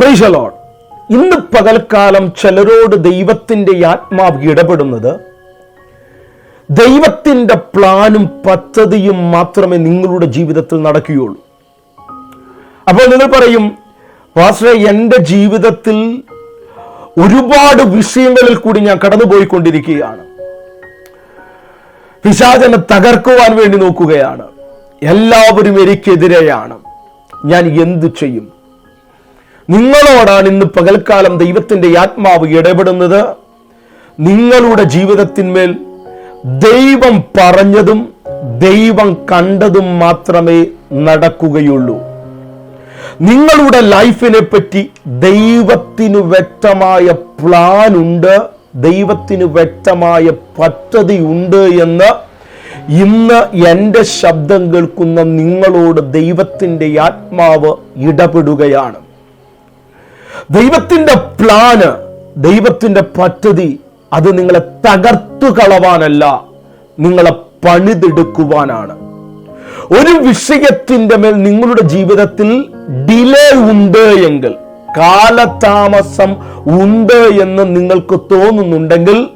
പ്രൈസലോൺ ഇന്ന് പകൽക്കാലം ചിലരോട് ദൈവത്തിന്റെ ആത്മാവ് ഇടപെടുന്നത് ദൈവത്തിന്റെ പ്ലാനും പദ്ധതിയും മാത്രമേ നിങ്ങളുടെ ജീവിതത്തിൽ നടക്കുകയുള്ളൂ. അപ്പോൾ നിങ്ങൾ പറയും വാസ്ര എന്റെ ജീവിതത്തിൽ ഒരുപാട് വിഷയങ്ങളിൽ കൂടി ഞാൻ കടന്നുപോയിക്കൊണ്ടിരിക്കുകയാണ്. പിശാചനെ തകർക്കുവാൻ വേണ്ടി നോക്കുകയാണ്. എല്ലാവരും എനിക്കെതിരെയാണ്. ഞാൻ എന്തു ചെയ്യും? നിങ്ങളോടാണ് ഇന്ന് പകൽക്കാലം ദൈവത്തിന്റെ ആത്മാവ് ഇടപെടുന്നത്. നിങ്ങളുടെ ജീവിതത്തിന്മേൽ ദൈവം പറഞ്ഞതും ദൈവം കണ്ടതും മാത്രമേ നടക്കുകയുള്ളൂ. നിങ്ങളുടെ ലൈഫിനെ പറ്റി ദൈവത്തിന് വ്യക്തമായ പ്ലാൻ ഉണ്ട് ദൈവത്തിന് വ്യക്തമായ പദ്ധതി ഉണ്ട് എന്ന് ഇന്ന് എന്റെ ശബ്ദം കേൾക്കുന്ന നിങ്ങളോട് ദൈവത്തിന്റെ ആത്മാവ് ഇടപെടുകയാണ്. ദൈവത്തിന്റെ പ്ലാന് ദൈവത്തിന്റെ പദ്ധതി അത് നിങ്ങളെ തകർത്തു കളവാനല്ല നിങ്ങളെ പണിതെടുക്കുവാനാണ്. ഒരു വിഷയത്തിന്റെ മേൽ നിങ്ങളുടെ ജീവിതത്തിൽ ഡിലേ ഉണ്ട് എങ്കിൽ കാലതാമസം ഉണ്ട് എന്ന് നിങ്ങൾക്ക് തോന്നുന്നുണ്ടെങ്കിൽ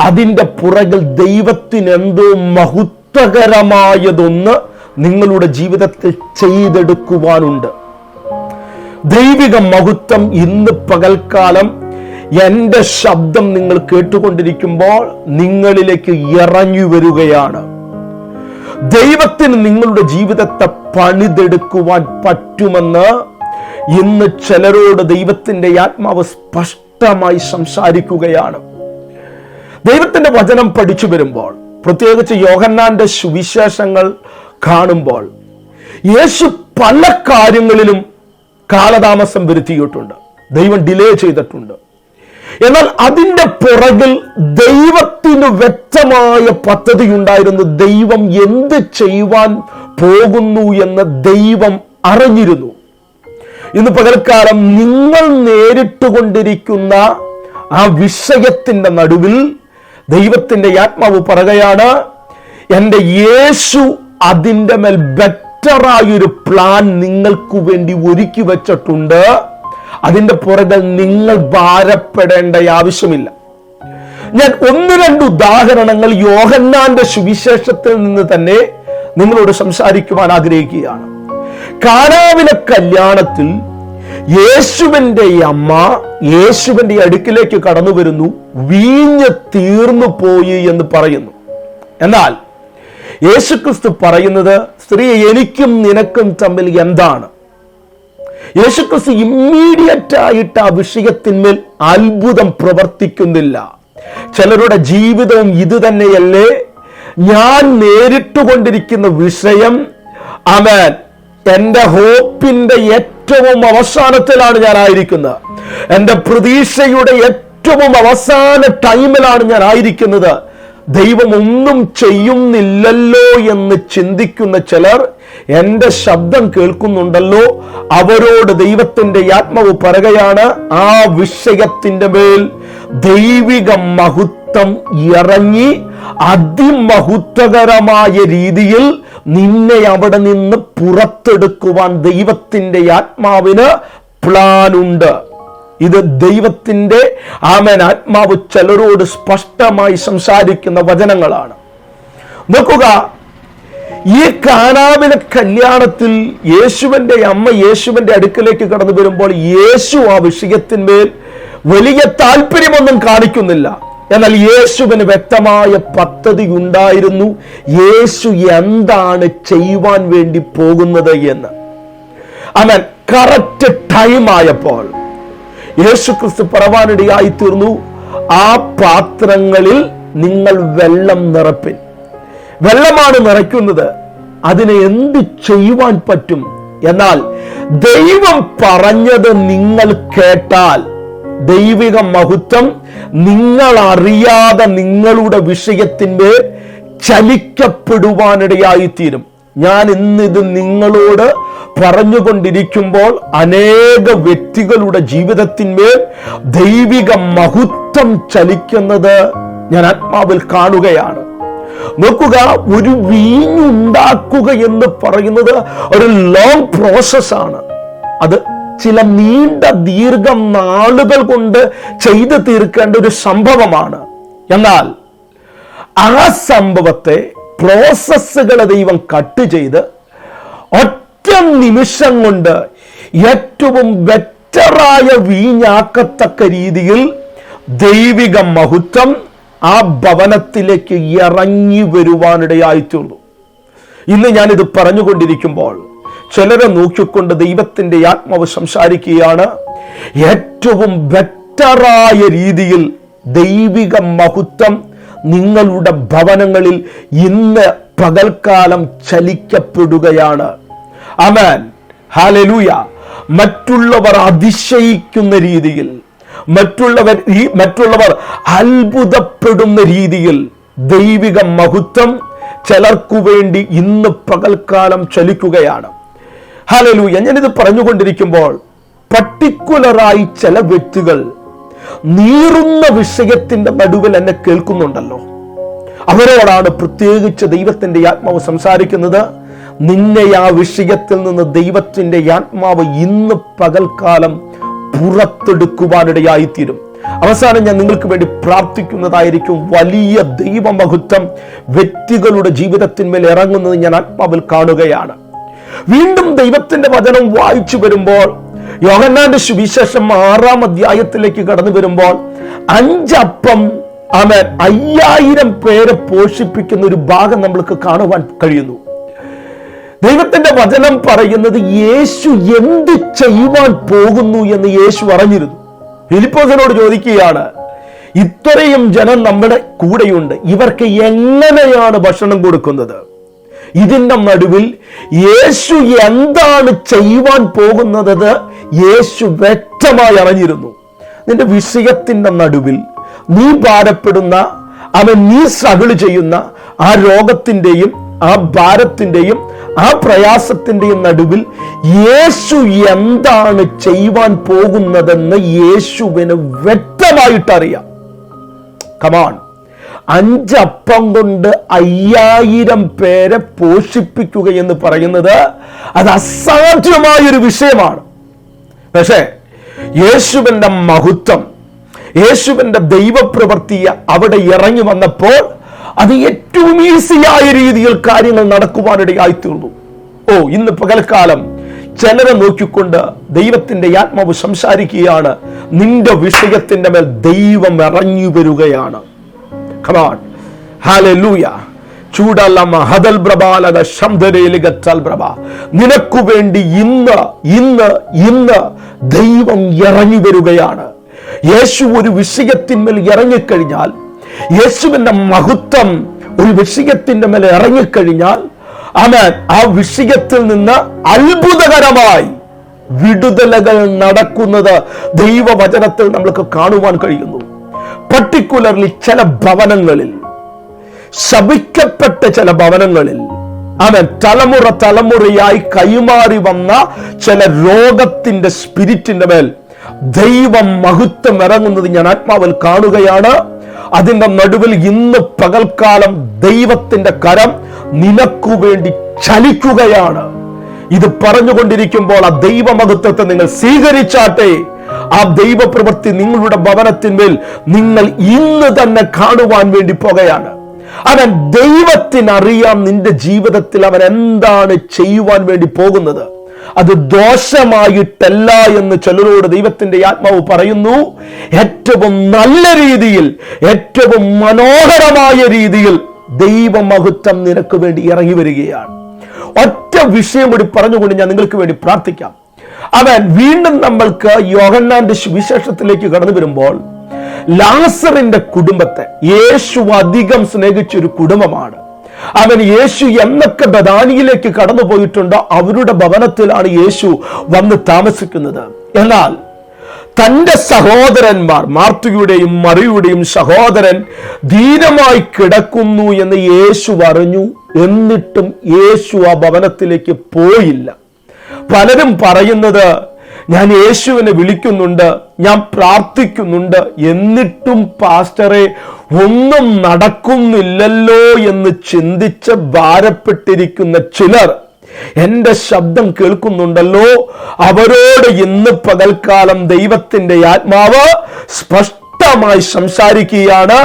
അതിന്റെ പുറകിൽ ദൈവത്തിന് എന്തോ മഹത്വകരമായതൊന്ന് നിങ്ങളുടെ ജീവിതത്തിൽ ചെയ്തെടുക്കുവാനുണ്ട്. ദൈവിക മഹത്വം ഇന്ന് പകൽക്കാലം എന്റെ ശബ്ദം നിങ്ങൾ കേട്ടുകൊണ്ടിരിക്കുമ്പോൾ നിങ്ങളിലേക്ക് ഇറങ്ങി വരികയാണ്. ദൈവത്തിന് നിങ്ങളുടെ ജീവിതത്തെ പണിതെടുക്കുവാൻ പറ്റുമെന്ന് ഇന്ന് ചിലരോട് ദൈവത്തിന്റെ ആത്മാവ് സ്പഷ്ടമായി സംസാരിക്കുകയാണ്. ദൈവത്തിന്റെ വചനം പഠിച്ചു വരുമ്പോൾ പ്രത്യേകിച്ച് യോഹന്നാന്റെ സുവിശേഷങ്ങൾ കാണുമ്പോൾ യേശു പല കാര്യങ്ങളിലും കാലതാമസം വരുത്തിയിട്ടുണ്ട്. ദൈവം ഡിലേ ചെയ്തിട്ടുണ്ട്. എന്നാൽ അതിന്റെ പുറകിൽ ദൈവത്തിന് വ്യക്തമായ പദ്ധതി ഉണ്ടായിരുന്നു. ദൈവം എന്ത് ചെയ്യുവാൻ പോകുന്നു എന്ന് ദൈവം അറിഞ്ഞിരുന്നു. ഇന്ന് പകൽക്കാലം നിങ്ങൾ നേരിട്ടുകൊണ്ടിരിക്കുന്ന ആ വിഷയത്തിന്റെ നടുവിൽ ദൈവത്തിന്റെ ആത്മാവ് പറയുകയാണ് എന്റെ യേശു അതിന്റെ മേൽ ബെറ്ററായൊരു പ്ലാൻ നിങ്ങൾക്ക് വേണ്ടി ഒരുക്കി വെച്ചിട്ടുണ്ട്. അതിന്റെ പുറകിൽ നിങ്ങൾ ഭാരപ്പെടേണ്ട ആവശ്യമില്ല. ഞാൻ ഒന്ന് രണ്ട് ഉദാഹരണങ്ങൾ യോഹന്നാന്റെ സുവിശേഷത്തിൽ നിന്ന് തന്നെ നിങ്ങളോട് സംസാരിക്കുവാൻ ആഗ്രഹിക്കുകയാണ്. കാനാവിലെ കല്യാണത്തിൽ യേശുവിന്റെ അമ്മ യേശുവിന്റെ അടുക്കിലേക്ക് കടന്നു വരുന്നു. വീഞ്ഞ് തീർന്നു പോയി എന്ന് പറയുന്നു. എന്നാൽ യേശുക്രിസ്തു പറയുന്നത് സ്ത്രീ എനിക്കും നിനക്കും തമ്മിൽ എന്താണ്? യേശുക്രിസ്തു ഇമ്മീഡിയറ്റ് ആയിട്ട് ആ വിഷയത്തിന്മേൽ അത്ഭുതം പ്രവർത്തിക്കുന്നില്ല. ചിലരുടെ ജീവിതവും ഇത് തന്നെയല്ലേ? ഞാൻ നേരിട്ടുകൊണ്ടിരിക്കുന്ന വിഷയം അമേൻ എന്റെ ഹോപ്പിന്റെ ഏറ്റവും അവസാനത്തിലാണ് ഞാൻ ആയിരിക്കുന്നത്. എന്റെ പ്രതീക്ഷയുടെ ഏറ്റവും അവസാന ടൈമിലാണ് ഞാൻ ആയിരിക്കുന്നത്. ദൈവം ഒന്നും ചെയ്യുന്നില്ലല്ലോ എന്ന് ചിന്തിക്കുന്ന ചിലർ എന്റെ ശബ്ദം കേൾക്കുന്നുണ്ടല്ലോ. അവരോട് ദൈവത്തിന്റെ ആത്മാവ് പറയുകയാണ് ആ വിഷയത്തിന്റെ മേൽ ദൈവിക മഹത്വം ഇറങ്ങി അതിമഹത്വകരമായ രീതിയിൽ നിന്നെ അവിടെ നിന്ന് പുറത്തെടുക്കുവാൻ ദൈവത്തിന്റെ ആത്മാവിന് പ്ലാനുണ്ട് ഇത് ദൈവത്തിന്റെ ആമേൻ. ആത്മാവ് ചിലരോട് സ്പഷ്ടമായി സംസാരിക്കുന്ന വചനങ്ങളാണ്. നോക്കുക ഈ കാനാവിലെ കല്യാണത്തിൽ യേശുവിന്റെ അമ്മ യേശുവിന്റെ അടുക്കലേക്ക് കടന്നു വരുമ്പോൾ യേശു ആ വിഷയത്തിന്മേൽ വലിയ താല്പര്യമൊന്നും കാണിക്കുന്നില്ല. എന്നാൽ യേശുവിന് വ്യക്തമായ പദ്ധതി ഉണ്ടായിരുന്നു. യേശു എന്താണ് ചെയ്യുവാൻ വേണ്ടി പോകുന്നത് എന്ന്. അവൻ കറക്റ്റ് ടൈം ആയപ്പോൾ യേശു ക്രിസ്തു പറവാനിടയായി തീർന്നു. ആ പാത്രങ്ങളിൽ നിങ്ങൾ വെള്ളം നിറപ്പിൻ. വെള്ളമാണ് നിറയ്ക്കുന്നത്. അതിനെ എന്ത് ചെയ്യുവാൻ പറ്റും? എന്നാൽ ദൈവം പറഞ്ഞത് നിങ്ങൾ കേട്ടാൽ ദൈവിക മഹത്വം നിങ്ങൾ അറിയാതെ നിങ്ങളുടെ വിഷയത്തിന്റെ ചലിക്കപ്പെടുവാനിടയായി തീരും ഇന്ന് ഇത് നിങ്ങളോട് പറഞ്ഞുകൊണ്ടിരിക്കുമ്പോൾ അനേക വ്യക്തികളുടെ ജീവിതത്തിന്മേൽ ദൈവിക മഹത്വം ചലിക്കുന്നത് ഞാൻ ആത്മാവിൽ കാണുകയാണ്. നോക്കുക ഒരു വീഞ്ഞുണ്ടാക്കുക എന്ന് പറയുന്നത് ഒരു ലോങ് പ്രോസസ്സാണ് അത് ചില നീണ്ട ദീർഘം നാളുകൾ കൊണ്ട് ചെയ്തു തീർക്കേണ്ട ഒരു സംഭവമാണ്. എന്നാൽ ആ സംഭവത്തെ പ്രോസസ്സുകളെ ദൈവം കട്ട് ചെയ്ത് ഒറ്റ നിമിഷം കൊണ്ട് ഏറ്റവും ബെറ്ററായ വീഞ്ഞാക്കത്തക്ക രീതിയിൽ ദൈവിക മഹത്വം ആ ഭവനത്തിലേക്ക് ഇറങ്ങി വരുവാനിടയായിത്തീർന്നു ഇന്ന് ഞാനിത് പറഞ്ഞുകൊണ്ടിരിക്കുമ്പോൾ ചിലരെ നോക്കിക്കൊണ്ട് ദൈവത്തിന്റെ ആത്മാവ് സംസാരിക്കുകയാണ്. ഏറ്റവും ബെറ്ററായ രീതിയിൽ ദൈവിക മഹത്വം നിങ്ങളുടെ ഭവനങ്ങളിൽ ഇന്ന് പകൽക്കാലം ചലിക്കപ്പെടുകയാണ്. അമേൻ ഹാലലൂയ മറ്റുള്ളവർ അതിശയിക്കുന്ന രീതിയിൽ മറ്റുള്ളവർ ഈ മറ്റുള്ളവർ അത്ഭുതപ്പെടുന്ന രീതിയിൽ ദൈവിക മഹത്വം ചിലർക്കു വേണ്ടി ഇന്ന് പകൽക്കാലം ചലിക്കുകയാണ്. ഹാലലൂയ ഞാനിത് പറഞ്ഞുകൊണ്ടിരിക്കുമ്പോൾ പർട്ടിക്കുലറായി ചില വ്യക്തികൾ നീറുന്ന വിഷയത്തിന്റെ നടുവിൽ എന്നെ കേൾക്കുന്നുണ്ടല്ലോ. അവരോടാണ് പ്രത്യേകിച്ച് ദൈവത്തിന്റെ ആത്മാവ് സംസാരിക്കുന്നത്. നിന്നെ ആ വിഷയത്തിൽ നിന്ന് ദൈവത്തിന്റെ ആത്മാവ് ഇന്ന് പകൽക്കാലം പുറത്തെടുക്കുവാനിടയായിത്തീരും. അവസാനം ഞാൻ നിങ്ങൾക്ക് വേണ്ടി പ്രാർത്ഥിക്കുന്നതായിരിക്കും വലിയ ദൈവമഹത്വം. വ്യക്തികളുടെ ജീവിതത്തിന്മേൽ ഇറങ്ങുന്നത് ഞാൻ ആത്മാവിൽ കാണുകയാണ്. വീണ്ടും ദൈവത്തിന്റെ വചനം വായിച്ചു വരുമ്പോൾ യോഹന്നാന്റെ സുവിശേഷം ആറാം അധ്യായത്തിലേക്ക് കടന്നു വരുമ്പോൾ അഞ്ചപ്പം അവൻ അയ്യായിരം പേരെ പോഷിപ്പിക്കുന്ന ഒരു ഭാഗം നമ്മൾക്ക് കാണുവാൻ കഴിയുന്നു. ദൈവത്തിന്റെ വചനം പറയുന്നത് യേശു എന്ത് ചെയ്യുവാൻ പോകുന്നു എന്ന് യേശു അറിഞ്ഞിരുന്നു. ഫിലിപ്പോസിനോട് ചോദിക്കുകയാണ് ഇത്രയും ജനം നമ്മുടെ കൂടെയുണ്ട്. ഇവർക്ക് എങ്ങനെയാണ് ഭക്ഷണം കൊടുക്കുന്നത്? ഇതിന്റെ നടുവിൽ യേശു എന്താണ് ചെയ്യുവാൻ പോകുന്നത് യേശു വ്യക്തമായി അറിഞ്ഞിരുന്നു. നിന്റെ വിഷയത്തിന്റെ നടുവിൽ നീ ഭാരപ്പെടുന്ന അവൻ നീ സ്ട്രഗിൾ ചെയ്യുന്ന ആ രോഗത്തിന്റെയും ആ ഭാരത്തിന്റെയും ആ പ്രയാസത്തിന്റെയും നടുവിൽ യേശു എന്താണ് ചെയ്യുവാൻ പോകുന്നതെന്ന് യേശുവിന് വ്യക്തമായിട്ടറിയാം. കമാൺ അഞ്ചപ്പം കൊണ്ട് അയ്യായിരം പേരെ പോഷിപ്പിക്കുക എന്ന് പറയുന്നത് അത് അസാധ്യമായൊരു വിഷയമാണ്. പക്ഷേ യേശുവിന്റെ മഹത്വം യേശുവിന്റെ ദൈവപ്രവൃത്തിയെ അവിടെ ഇറങ്ങി വന്നപ്പോൾ അത് ഏറ്റവും ഈസിയായ രീതിയിൽ കാര്യങ്ങൾ നടക്കുവാനിടയായി തീർന്നു ഓ ഇന്ന് പകൽക്കാലം ചിലരെ നോക്കിക്കൊണ്ട് ദൈവത്തിന്റെ ആത്മാവ് സംസാരിക്കുകയാണ്. നിന്റെ വിഷയത്തിന്റെ മേൽ ദൈവം ഇറങ്ങി വരികയാണ്. കമാൺ ഹാലൂയ ചൂടല്ലമ്മ ഹദൽ പ്രഭാലക ശബ്ദരയിലുകത്താൽ പ്രഭ നിനക്കു വേണ്ടി ഇന്ന് ഇന്ന് ഇന്ന് ദൈവം ഇറങ്ങി വരികയാണ്. യേശു ഒരു വിഷയത്തിന്മേൽ ഇറങ്ങിക്കഴിഞ്ഞാൽ യേശുവിന്റെ മഹത്വം ഒരു വിഷയത്തിന്റെ മേൽ ഇറങ്ങിക്കഴിഞ്ഞാൽ അവൻ ആ വിഷയത്തിൽ നിന്ന് അത്ഭുതകരമായി വിടുതലകൾ നടക്കുന്നത് ദൈവവചനത്തിൽ നമ്മൾക്ക് കാണുവാൻ കഴിയുന്നു. പർട്ടിക്കുലർലി ചില ഭവനങ്ങളിൽ ശപിക്കപ്പെട്ട ചില ഭവനങ്ങളിൽ അവൻ തലമുറ തലമുറയായി കൈമാറി വന്ന ചില രോഗത്തിന്റെ സ്പിരിറ്റിന്റെ മേൽ ദൈവം മഹത്വം ഇറങ്ങുന്നത് ഞാൻ ആത്മാവിൽ കാണുകയാണ്. അതിന്റെ നടുവിൽ ഇന്ന് പകൽക്കാലം ദൈവത്തിന്റെ കരം നിനക്കു വേണ്ടി ചലിക്കുകയാണ്. ഇത് പറഞ്ഞുകൊണ്ടിരിക്കുമ്പോൾ ആ ദൈവമഹത്വത്തെ നിങ്ങൾ സ്വീകരിച്ചാട്ടെ. ആ ദൈവപ്രവൃത്തി നിങ്ങളുടെ ഭവനത്തിന്മേൽ നിങ്ങൾ ഇന്ന് തന്നെ കാണുവാൻ വേണ്ടി പോകുകയാണ്. അവൻ ദൈവത്തിനറിയാം നിന്റെ ജീവിതത്തിൽ അവൻ എന്താണ് ചെയ്യുവാൻ വേണ്ടി പോകുന്നത്. അത് ദോഷമായിട്ടല്ല എന്ന് ചിലരോട് ദൈവത്തിന്റെ ആത്മാവ് പറയുന്നു. ഏറ്റവും നല്ല രീതിയിൽ ഏറ്റവും മനോഹരമായ രീതിയിൽ ദൈവമഹത്വം നിനക്ക് വേണ്ടി ഇറങ്ങി വരികയാണ്. ഒറ്റ വിഷയം കൂടി പറഞ്ഞുകൊണ്ട് ഞാൻ നിങ്ങൾക്ക് വേണ്ടി പ്രാർത്ഥിക്കാം. അവൻ വീണ്ടും നമ്മൾക്ക് യോഹന്നാന്റെ സുവിശേഷത്തിലേക്ക് കടന്നു വരുമ്പോൾ ലാസറിന്റെ കുടുംബത്തെ യേശു അധികം സ്നേഹിച്ച ഒരു കുടുംബമാണ്. അവൻ യേശു എന്നൊക്കെ ബദാനിയിലേക്ക് കടന്നു പോയിട്ടുണ്ടോ അവരുടെ ഭവനത്തിലാണ് യേശു വന്ന് താമസിക്കുന്നത്. എന്നാൽ തന്റെ സഹോദരന്മാർ മാർത്തുകയുടെയും മറിയുടെയും സഹോദരൻ ദീനമായി കിടക്കുന്നു എന്ന് യേശു അറിഞ്ഞു. എന്നിട്ടും യേശു ആ ഭവനത്തിലേക്ക് പോയില്ല. പലരും പറയുന്നത് ഞാൻ യേശുവിനെ വിളിക്കുന്നുണ്ട് ഞാൻ പ്രാർത്ഥിക്കുന്നുണ്ട് എന്നിട്ടും പാസ്റ്ററെ ഒന്നും നടക്കുന്നില്ലല്ലോ എന്ന് ചിന്തിച്ച് ഭാരപ്പെട്ടിരിക്കുന്ന ചിലർ എന്റെ ശബ്ദം കേൾക്കുന്നുണ്ടല്ലോ. അവരോട് ഇന്ന് പകൽക്കാലം ദൈവത്തിന്റെ ആത്മാവ് സ്പഷ്ടമായി സംസാരിക്കുകയാണ്.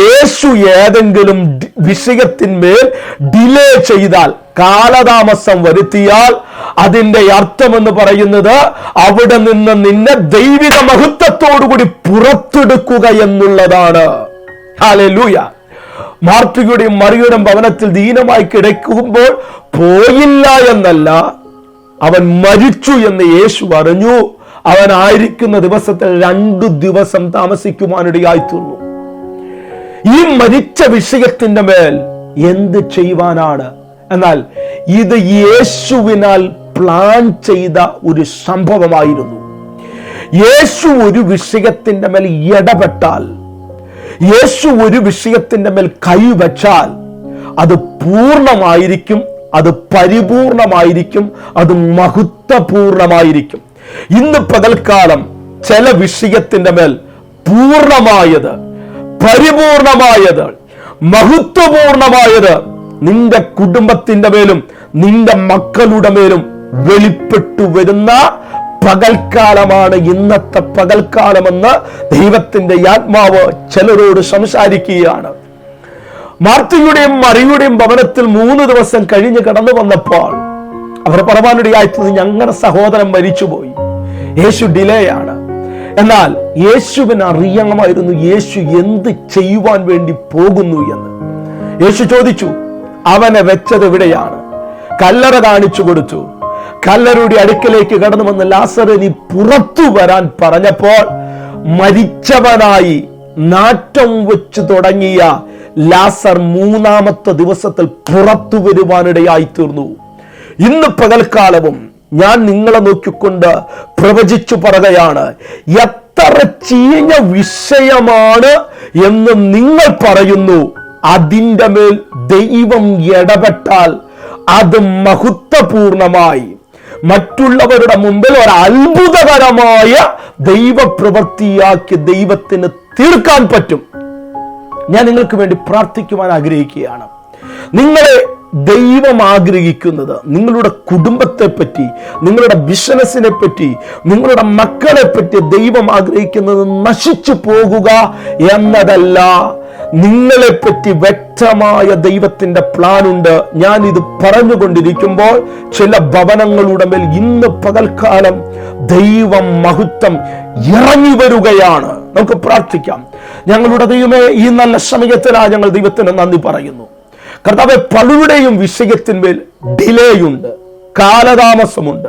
യേശു ഏതെങ്കിലും വിഷയത്തിന്മേൽ ഡിലേ ചെയ്താൽ കാലതാമസം വരുത്തിയാൽ അതിന്റെ അർത്ഥമെന്ന് പറയുന്നത് അവിടെ നിന്ന് നിന്നെ ദൈവിക മഹത്വത്തോടുകൂടി പുറത്തെടുക്കുക എന്നുള്ളതാണ്. ഹാലൂയ മാർത്തിയുടെയും മറിയുടെയും ഭവനത്തിൽ ദീനമായി കിടക്കുമ്പോൾ പോയില്ല എന്നല്ല അവൻ മരിച്ചു എന്ന് യേശു അറിഞ്ഞു. അവൻ ആയിരിക്കുന്ന ദിവസത്തിൽ രണ്ടു ദിവസം താമസിക്കുവാനിടയായി തീർന്നു ഈ മരിച്ച വിഷയത്തിന്റെ മേൽ എന്ത് ചെയ്യുവാനാണ് എന്നാൽ ഇത് യേശുവിനാൽ പ്ലാൻ ചെയ്ത ഒരു സംഭവമായിരുന്നു. യേശു ഒരു വിഷയത്തിന്റെ മേൽ ഇടപെട്ടാൽ യേശു ഒരു വിഷയത്തിന്റെ മേൽ കൈവച്ചാൽ അത് പൂർണമായിരിക്കും അത് പരിപൂർണമായിരിക്കും അത് മഹത്വപൂർണമായിരിക്കും. ഇന്ന് പകൽക്കാലം ചില വിഷയത്തിന്റെ മേൽ പൂർണമായത് പരിപൂർണമായത് മഹത്വപൂർണമായത് നിന്റെ കുടുംബത്തിന്റെ മേലും നിന്റെ മക്കളുടെ മേലും വെളിപ്പെട്ടു വരുന്ന പകൽക്കാലമാണ് ഇന്നത്തെ പകൽക്കാലമെന്ന് ദൈവത്തിന്റെ ആത്മാവ് ചിലരോട് സംസാരിക്കുകയാണ്. മാർത്തിയുടെയും മറിയുടെയും ഭവനത്തിൽ മൂന്ന് ദിവസം കഴിഞ്ഞ് കടന്നു വന്നപ്പോൾ അവർ പറവാനിടയായിത്തത് ഞങ്ങളുടെ സഹോദരൻ മരിച്ചുപോയി. യേശു ഡിലേ ആണ് എന്നാൽ യേശുവിന് അറിയാമായിരുന്നു യേശു എന്ത് ചെയ്യുവാൻ വേണ്ടി പോകുന്നു എന്ന്. യേശു ചോദിച്ചു അവനെ വെച്ചത് എവിടെയാണ് കല്ലറ കാണിച്ചു കൊടുത്തു. കല്ലറയുടെ അടുക്കലേക്ക് കടന്നു വന്ന് ലാസറിനി പുറത്തു വരാൻ പറഞ്ഞപ്പോൾ മരിച്ചവനായി നാറ്റം വെച്ച് തുടങ്ങിയ ലാസർ മൂന്നാമത്തെ ദിവസത്തിൽ പുറത്തു വരുവാനിടയായി തീർന്നു. ഇന്ന് പകൽക്കാലവും ഞാൻ നിങ്ങളെ നോക്കിക്കൊണ്ട് പ്രവചിച്ചു പറയുകയാണ് എത്ര ചീഞ്ഞ വിഷയമാണ് എന്ന് നിങ്ങൾ പറയുന്നു. അതിന്റെ മേൽ ദൈവം ഇടപെട്ടാൽ അത് മഹത്വപൂർണമായി. മറ്റുള്ളവരുടെ മുമ്പിൽ ഒരു അത്ഭുതകരമായ ദൈവപ്രവൃത്തിയാക്കി ദൈവത്തിന് തീർക്കാൻ പറ്റും. ഞാൻ നിങ്ങൾക്ക് വേണ്ടി പ്രാർത്ഥിക്കുവാൻ ആഗ്രഹിക്കുകയാണ്. നിങ്ങളെ ദൈവം ആഗ്രഹിക്കുന്നത് നിങ്ങളുടെ കുടുംബത്തെ പറ്റി നിങ്ങളുടെ ബിസിനസ്സിനെ പറ്റി നിങ്ങളുടെ മക്കളെ പറ്റി ദൈവം ആഗ്രഹിക്കുന്നത് നശിച്ചു പോകുക എന്നതല്ല. നിങ്ങളെ പറ്റി വ്യക്തമായ ദൈവത്തിന്റെ പ്ലാൻ ഉണ്ട് ഞാൻ ഇത് പറഞ്ഞുകൊണ്ടിരിക്കുമ്പോൾ ചില ഭവനങ്ങളുടെ മേൽ ഇന്ന് പകൽക്കാലം ദൈവം മഹത്വം ഇറങ്ങി വരികയാണ്. നമുക്ക് പ്രാർത്ഥിക്കാം. ഞങ്ങളുടെ ദൈവമേ ഈ നല്ല സമയത്തിലാണ് ഞങ്ങൾ ദൈവത്തിന് നന്ദി പറയുന്നു. കർത്താവ് പലരുടെയും വിഷയത്തിന്മേൽ ഡിലേ ഉണ്ട് കാലതാമസമുണ്ട്.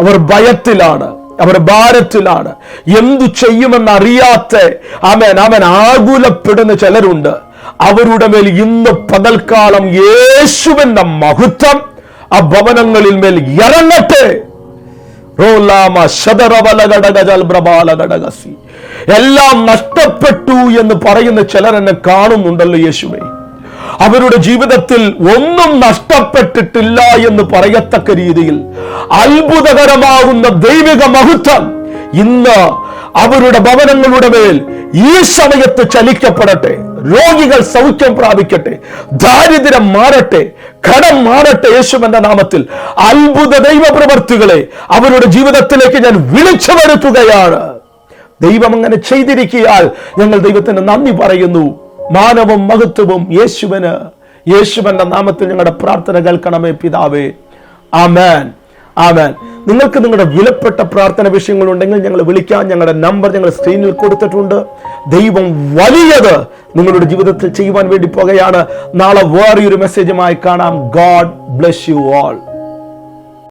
അവർ ഭയത്തിലാണ് അവർ ഭാരത്തിലാണ്. എന്തു ചെയ്യുമെന്ന് അറിയാത്ത അവൻ അവൻ ആകുലപ്പെടുന്ന ചിലരുണ്ട്. അവരുടെ മേൽ ഇന്ന് പകൽക്കാലം യേശുവിന്റെ മഹത്വം ആ ഭവനങ്ങളിൽ മേൽ ഇറങ്ങട്ടെ. എല്ലാം നഷ്ടപ്പെട്ടു എന്ന് പറയുന്ന ചിലർ എന്നെ കാണുന്നുണ്ടല്ലോ യേശുവേ. അവരുടെ ജീവിതത്തിൽ ഒന്നും നഷ്ടപ്പെട്ടിട്ടില്ല എന്ന് പറയത്തക്ക രീതിയിൽ അത്ഭുതകരമാകുന്ന ദൈവിക മഹത്വം ഇന്ന് അവരുടെ ഭവനങ്ങളുടെ മേൽ ഈ സമയത്ത് ചലിക്കപ്പെടട്ടെ രോഗികൾ സൗഖ്യം പ്രാപിക്കട്ടെ ദാരിദ്ര്യം മാറട്ടെ കടം മാറട്ടെ യേശുവിന്റെ നാമത്തിൽ. അത്ഭുത ദൈവ പ്രവർത്തികളെ അവരുടെ ജീവിതത്തിലേക്ക് ഞാൻ വിളിച്ചു വരുത്തുകയാണ്. ദൈവം അങ്ങനെ ചെയ്തിരിക്കിയാൽ ഞങ്ങൾ ദൈവത്തിന് നന്ദി പറയുന്നു. മാനവും മഹത്വവും യേശുവിന്. യേശുവിന്റെ നാമത്തിൽ ഞങ്ങളുടെ പ്രാർത്ഥന കേൾക്കണമേ പിതാവേ. ആമേൻ. ആമേൻ. നിങ്ങൾക്ക് നിങ്ങളുടെ വിലപ്പെട്ട പ്രാർത്ഥന വിഷയങ്ങളുണ്ടെങ്കിൽ ഞങ്ങൾ വിളിക്കാം. ഞങ്ങളുടെ നമ്പർ ഞങ്ങൾ സ്ക്രീനിൽ കൊടുത്തിട്ടുണ്ട്. ദൈവം വലിയത് നിങ്ങളുടെ ജീവിതത്തിൽ ചെയ്യുവാൻ വേണ്ടി പോകുകയാണ്. നാളെ വേറെ ഒരു മെസ്സേജുമായി കാണാം. God bless you all